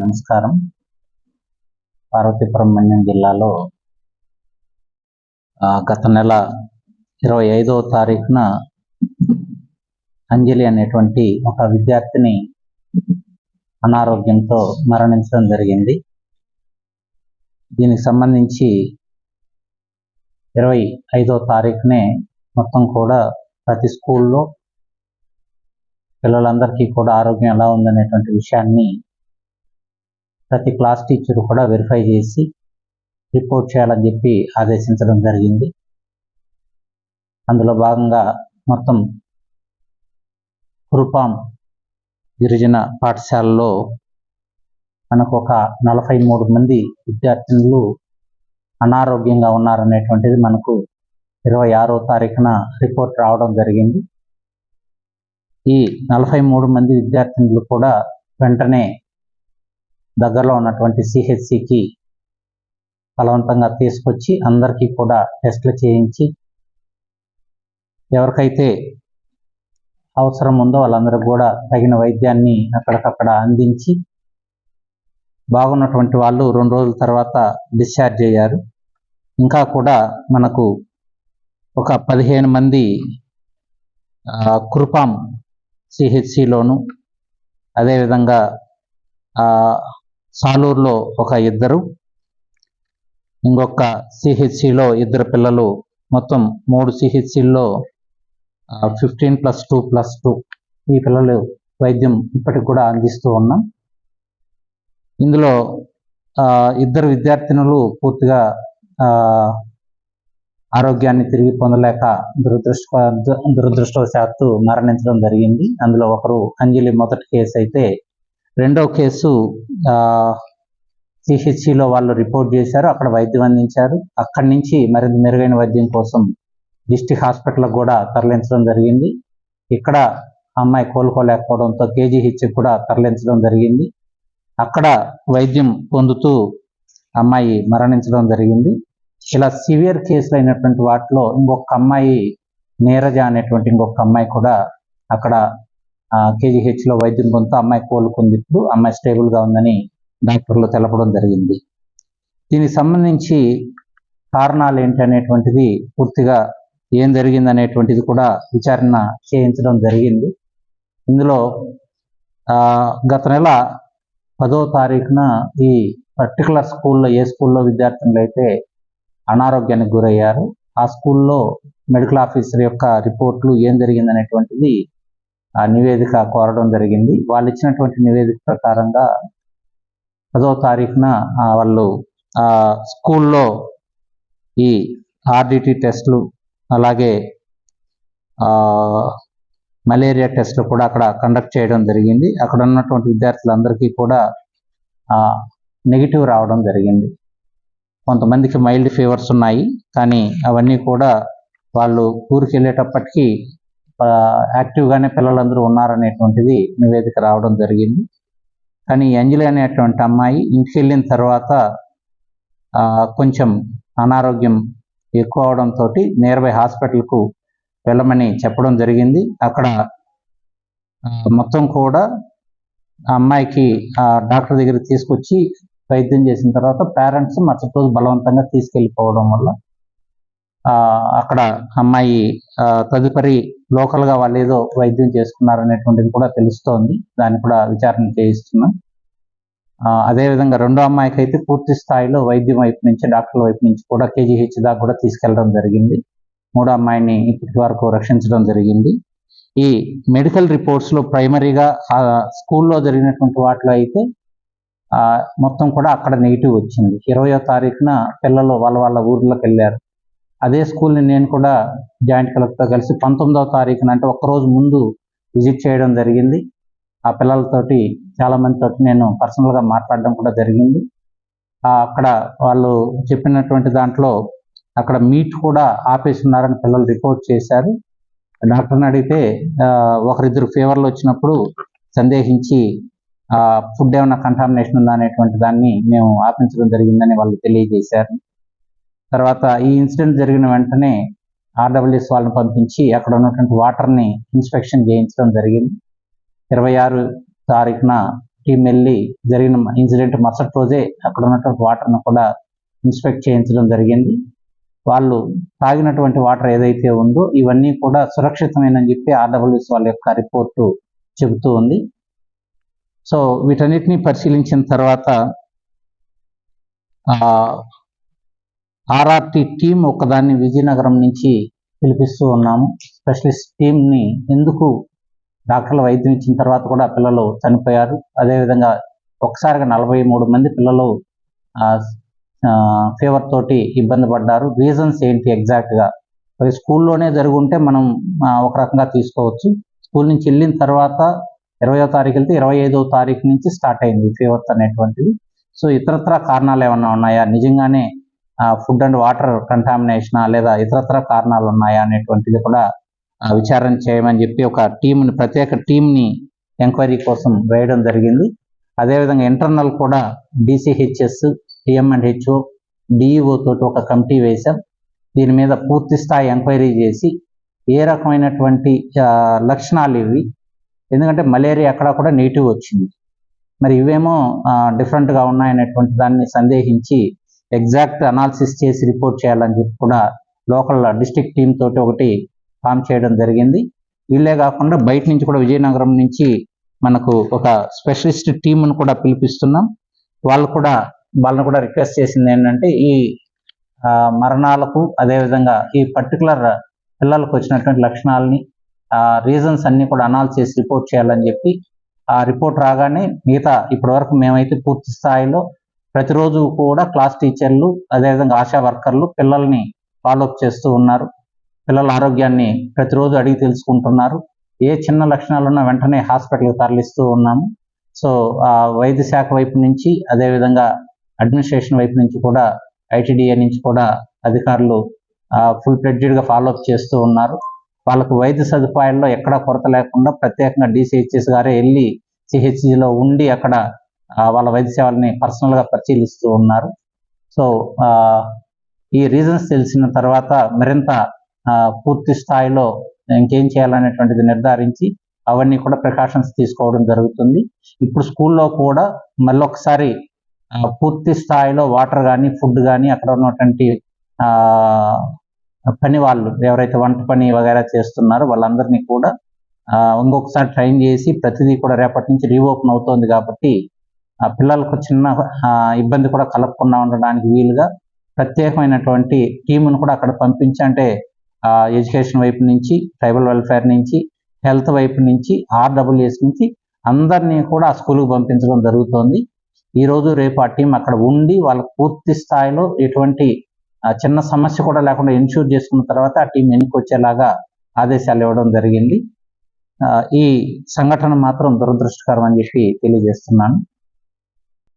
నమస్కారం. పార్వతీపురం జిల్లాలో ఆ, గత నెల ఇరవై ఐదవ తారీఖున అంజలి అనేటువంటి ఒక విద్యార్థిని అనారోగ్యంతో మరణించడం జరిగింది. దీనికి సంబంధించి ఇరవై ఐదో తారీఖునే మొత్తం కూడా ప్రతి స్కూల్లో పిల్లలందరికీ కూడా ఆరోగ్యం ఎలా ఉందనేటువంటి విషయాన్ని ప్రతి క్లాస్ టీచర్ కూడా వెరిఫై చేసి రిపోర్ట్ చేయాలని చెప్పి ఆదేశించడం జరిగింది. అందులో భాగంగా మొత్తం కురుపాం గిరిజన పాఠశాలలో మనకు ఒక నలభై మూడు మంది విద్యార్థినులు అనారోగ్యంగా ఉన్నారనేటువంటిది మనకు ఇరవై ఆరో తారీఖున రిపోర్ట్ రావడం జరిగింది. ఈ నలభై మూడు మంది విద్యార్థినులు కూడా వెంటనే దగ్గరలో ఉన్నటువంటి సిహెచ్సికి బలవంతంగా తీసుకొచ్చి అందరికీ కూడా టెస్టులు చేయించి ఎవరికైతే అవసరం ఉందో వాళ్ళందరూ కూడా తగిన వైద్యాన్ని అక్కడికక్కడ అందించి బాగున్నటువంటి వాళ్ళు రెండు రోజుల తర్వాత డిశ్చార్జ్ అయ్యారు. ఇంకా కూడా మనకు ఒక పదిహేను మంది ఆ, సిహెచ్సిలోను అదేవిధంగా ఆ, సాలూరులో ఒక ఇద్దరు ఇంకొక సిహెచ్సిలో ఇద్దరు పిల్లలు మొత్తం మూడు సిహెచ్సిల్లో fifteen plus two plus two ఈ పిల్లలు వైద్యం ఇప్పటికి కూడా అందిస్తూ ఉన్నాం. ఇందులో ఆ, ఇద్దరు విద్యార్థినులు పూర్తిగా ఆ, ఆరోగ్యాన్ని తిరిగి పొందలేక దురదృష్ట దురదృష్టవశాత్తు మరణించడం జరిగింది. అందులో ఒకరు అంజలి మొదటి కేసు అయితే రెండో కేసు సిహెచ్సిలో వాళ్ళు రిపోర్ట్ చేశారు అక్కడ వైద్యం అందించారు. అక్కడి నుంచి మరింత మెరుగైన వైద్యం కోసం డిస్టిక్ హాస్పిటల్కి కూడా తరలించడం జరిగింది. ఇక్కడ అమ్మాయి కోలుకోలేకపోవడంతో కేజీహెచ్ కూడా తరలించడం జరిగింది. అక్కడ వైద్యం పొందుతూ అమ్మాయి మరణించడం జరిగింది. ఇలా సివియర్ కేసులు అయినటువంటి వాటిలో ఇంకొక అమ్మాయి నీరజ అనేటువంటి ఇంకొక అమ్మాయి కూడా అక్కడ కేజీహెచ్లో వైద్యం పొందుతూ అమ్మాయి కోలుకుంది. ఇప్పుడు అమ్మాయి స్టేబుల్గా ఉందని డాక్టర్లు తెలపడం జరిగింది. దీనికి సంబంధించి కారణాలు ఏంటి అనేటువంటిది పూర్తిగా ఏం జరిగింది అనేటువంటిది కూడా విచారణ చేయించడం జరిగింది. ఇందులో ఆ, గత నెల పదో తారీఖున ఈ పర్టికులర్ స్కూల్లో ఏ స్కూల్లో విద్యార్థులు అయితే అనారోగ్యానికి గురయ్యారు ఆ స్కూల్లో మెడికల్ ఆఫీసర్ యొక్క రిపోర్ట్లు ఏం జరిగింది అనేటువంటిది ఆ నివేదిక కోరడం జరిగింది. వాళ్ళు ఇచ్చినటువంటి నివేదిక ప్రకారంగా పదో తారీఖున వాళ్ళు ఆ స్కూల్లో ఈ ఆర్డిటి టెస్టులు అలాగే మలేరియా టెస్టులు కూడా అక్కడ కండక్ట్ చేయడం జరిగింది. అక్కడ ఉన్నటువంటి విద్యార్థులందరికీ కూడా నెగిటివ్ రావడం జరిగింది. కొంతమందికి మైల్డ్ ఫీవర్స్ ఉన్నాయి కానీ అవన్నీ కూడా వాళ్ళు ఊరికి వెళ్ళేటప్పటికీ యాక్టివ్గానే పిల్లలందరూ ఉన్నారనేటువంటిది నివేదిక రావడం జరిగింది. కానీ అంజలి అనేటువంటి అమ్మాయి ఇంటికి వెళ్ళిన తర్వాత ఆ, కొంచెం అనారోగ్యం ఎక్కువ అవడంతో నియర్ బై హాస్పిటల్కు వెళ్ళమని చెప్పడం జరిగింది. అక్కడ మొత్తం కూడా ఆ అమ్మాయికి ఆ డాక్టర్ దగ్గర తీసుకొచ్చి వైద్యం చేసిన తర్వాత పేరెంట్స్ మరుసటి రోజు బలవంతంగా తీసుకెళ్ళిపోవడం వల్ల అక్కడ అమ్మాయి తదుపరి లోకల్గా వాళ్ళు ఏదో వైద్యం చేసుకున్నారు అనేటువంటిది కూడా తెలుస్తోంది. దాన్ని కూడా విచారణ చేయిస్తున్నాం. అదేవిధంగా రెండో అమ్మాయికి అయితే పూర్తి స్థాయిలో వైద్యం వైపు నుంచి డాక్టర్ల వైపు నుంచి కూడా కేజీహెచ్ దాకా కూడా తీసుకెళ్ళడం జరిగింది. మూడో అమ్మాయిని ఇప్పటి వరకు రక్షించడం జరిగింది. ఈ మెడికల్ రిపోర్ట్స్లో ప్రైమరీగా స్కూల్లో జరిగినటువంటి వాటిలో అయితే మొత్తం కూడా అక్కడ నెగిటివ్ వచ్చింది. ఇరవయో తారీఖున పిల్లలు వాళ్ళ వాళ్ళ ఊర్లోకి వెళ్ళారు. అదే స్కూల్ని నేను కూడా జాయింట్ కలెక్టర్తో కలిసి పంతొమ్మిదవ తారీఖున అంటే ఒక్కరోజు ముందు విజిట్ చేయడం జరిగింది. ఆ పిల్లలతోటి చాలా మందితోటి నేను పర్సనల్గా మాట్లాడడం కూడా జరిగింది. ఆ, అక్కడ వాళ్ళు చెప్పినటువంటి దాంట్లో అక్కడ మీట్ కూడా ఆపేసి ఉన్నారని పిల్లలు రిపోర్ట్ చేశారు. డాక్టర్ని అడిగితే ఒకరిద్దరు ఫీవర్లు వచ్చినప్పుడు సందేహించి ఫుడ్ ఏమైనా కంటామినేషన్ ఉందా అనేటువంటి దాన్ని మేము ఆపించడం జరిగిందని వాళ్ళు తెలియజేశారు. తర్వాత ఈ ఇన్సిడెంట్ జరిగిన వెంటనే ఆర్డబ్ల్యూఎస్ వాళ్ళని పంపించి అక్కడ ఉన్నటువంటి వాటర్ని ఇన్స్పెక్షన్ చేయించడం జరిగింది. ఇరవై ఆరు తారీఖున టీం వెళ్ళి జరిగిన ఇన్సిడెంట్ మరుసటి రోజే అక్కడ ఉన్నటువంటి వాటర్ను కూడా ఇన్స్పెక్ట్ చేయించడం జరిగింది. వాళ్ళు తాగినటువంటి వాటర్ ఏదైతే ఉందో ఇవన్నీ కూడా సురక్షితమేనని చెప్పి ఆర్డబ్ల్యూఎస్ వాళ్ళ యొక్క రిపోర్టు చెబుతూ ఉంది. సో వీటన్నిటిని పరిశీలించిన తర్వాత ఆర్ఆర్టీ టీం ఒకదాన్ని విజయనగరం నుంచి పిలిపిస్తూ ఉన్నాము. స్పెషలిస్ట్ టీంని ఎందుకు డాక్టర్ల వైద్యం ఇచ్చిన తర్వాత కూడా పిల్లలు చనిపోయారు. అదేవిధంగా ఒకసారిగా నలభై మూడు మంది పిల్లలు ఫీవర్ తోటి ఇబ్బంది పడ్డారు. రీజన్స్ ఏంటి ఎగ్జాక్ట్గా? మరి స్కూల్లోనే జరుగుంటే మనం ఒక రకంగా తీసుకోవచ్చు. స్కూల్ నుంచి వెళ్ళిన తర్వాత ఇరవయో తారీఖు వెళ్తే ఇరవై ఐదో తారీఖు నుంచి స్టార్ట్ అయింది ఫీవర్స్ అనేటువంటిది సో ఇతరత్ర కారణాలు ఏమన్నా ఉన్నాయా? నిజంగానే ఫుడ్ అండ్ వాటర్ కంటామినేషన్ లేదా ఇతరత్ర కారణాలు ఉన్నాయా అనేటువంటిది కూడా విచారణ చేయమని చెప్పి ఒక టీంని ప్రత్యేక టీంని ఎంక్వైరీ కోసం వేయడం జరిగింది. అదేవిధంగా ఇంటర్నల్ కూడా డిసిహెచ్ఎస్ టిఎంఎన్హెచ్ఓ డిఈఓ తోటి ఒక కమిటీ వేశాం. దీని మీద పూర్తి స్థాయి ఎంక్వైరీ చేసి ఏ రకమైనటువంటి లక్షణాలు ఇవి? ఎందుకంటే మలేరియా అక్కడ కూడా నెగిటివ్ వచ్చింది. మరి ఇవేమో డిఫరెంట్గా ఉన్నాయనేటువంటి దాన్ని సందేహించి ఎగ్జాక్ట్ అనాలిసిస్ చేసి రిపోర్ట్ చేయాలని చెప్పి కూడా లోకల్ డిస్ట్రిక్ట్ టీమ్ తోటి ఒకటి ఫామ్ చేయడం జరిగింది. వీళ్ళే కాకుండా బయట నుంచి కూడా విజయనగరం నుంచి మనకు ఒక స్పెషలిస్ట్ టీంను కూడా పిలిపిస్తున్నాం. వాళ్ళు కూడా వాళ్ళని కూడా రిక్వెస్ట్ చేసింది ఏంటంటే ఈ మరణాలకు అదేవిధంగా ఈ పర్టికులర్ పిల్లలకు వచ్చినటువంటి లక్షణాలని రీజన్స్ అన్ని కూడా అనాలిసిస్ రిపోర్ట్ చేయాలని చెప్పి ఆ రిపోర్ట్ రాగానే మిగతా ఇప్పటి వరకు మేమైతే పూర్తి స్థాయిలో ప్రతిరోజు కూడా క్లాస్ టీచర్లు అదేవిధంగా ఆశా వర్కర్లు పిల్లల్ని ఫాలోఅప్ చేస్తూ ఉన్నారు. పిల్లల ఆరోగ్యాన్ని ప్రతిరోజు అడిగి తెలుసుకుంటున్నారు. ఏ చిన్న లక్షణాలు ఉన్నా వెంటనే హాస్పిటల్కి తరలిస్తూ ఉన్నాము. సో ఆ వైద్య శాఖ వైపు నుంచి అదేవిధంగా అడ్మినిస్ట్రేషన్ వైపు నుంచి కూడా ఐటీడీఏ నుంచి కూడా అధికారులు ఫుల్గా ఫాలోఅప్ చేస్తూ ఉన్నారు. వాళ్ళకు వైద్య సదుపాయాల్లో ఎక్కడా కొరత లేకుండా ప్రత్యేకంగా డిసిహెచ్ఎస్ గారే వెళ్ళి సిహెచ్సిలో ఉండి అక్కడ వాళ్ళ వైద్య సేవల్ని పర్సనల్గా గా పరిశీలిస్తూ ఉన్నారు. సో ఆ, ఈ రీజన్స్ తెలిసిన తర్వాత మరింత ఆ, పూర్తి స్థాయిలో ఇంకేం చేయాలనేటువంటిది నిర్ధారించి అవన్నీ కూడా ప్రికాషన్స్ తీసుకోవడం జరుగుతుంది. ఇప్పుడు స్కూల్లో కూడా మళ్ళొకసారి పూర్తి స్థాయిలో వాటర్ కానీ ఫుడ్ కానీ అక్కడ ఉన్నటువంటి ఆ, పని వాళ్ళు ఎవరైతే వంట పని వగైరా చేస్తున్నారో వాళ్ళందరినీ కూడా ఇంకొకసారి ట్రైన్ చేసి ప్రతిదీ కూడా రేపటి నుంచి రీఓపెన్ అవుతోంది కాబట్టి పిల్లలకు చిన్న ఇబ్బంది కూడా కలగకుండా ఉండడానికి వీలుగా ప్రత్యేకమైనటువంటి టీమును కూడా అక్కడ పంపించి అంటే ఎడ్యుకేషన్ వైపు నుంచి ట్రైబల్ వెల్ఫేర్ నుంచి హెల్త్ వైపు నుంచి ఆర్డబ్ల్యూఎస్ నుంచి అందరినీ కూడా ఆ స్కూల్కి పంపించడం జరుగుతోంది. ఈ రోజు రేపు ఆ టీం అక్కడ ఉండి వాళ్ళ పూర్తి స్థాయిలో ఎటువంటి చిన్న సమస్య కూడా లేకుండా ఇన్షూర్ చేసుకున్న తర్వాత ఆ టీం వెనక్కి వచ్చేలాగా ఆదేశాలు ఇవ్వడం జరిగింది. ఆ, ఈ సంఘటన మాత్రం దురదృష్టకరం అని చెప్పి తెలియజేస్తున్నాను.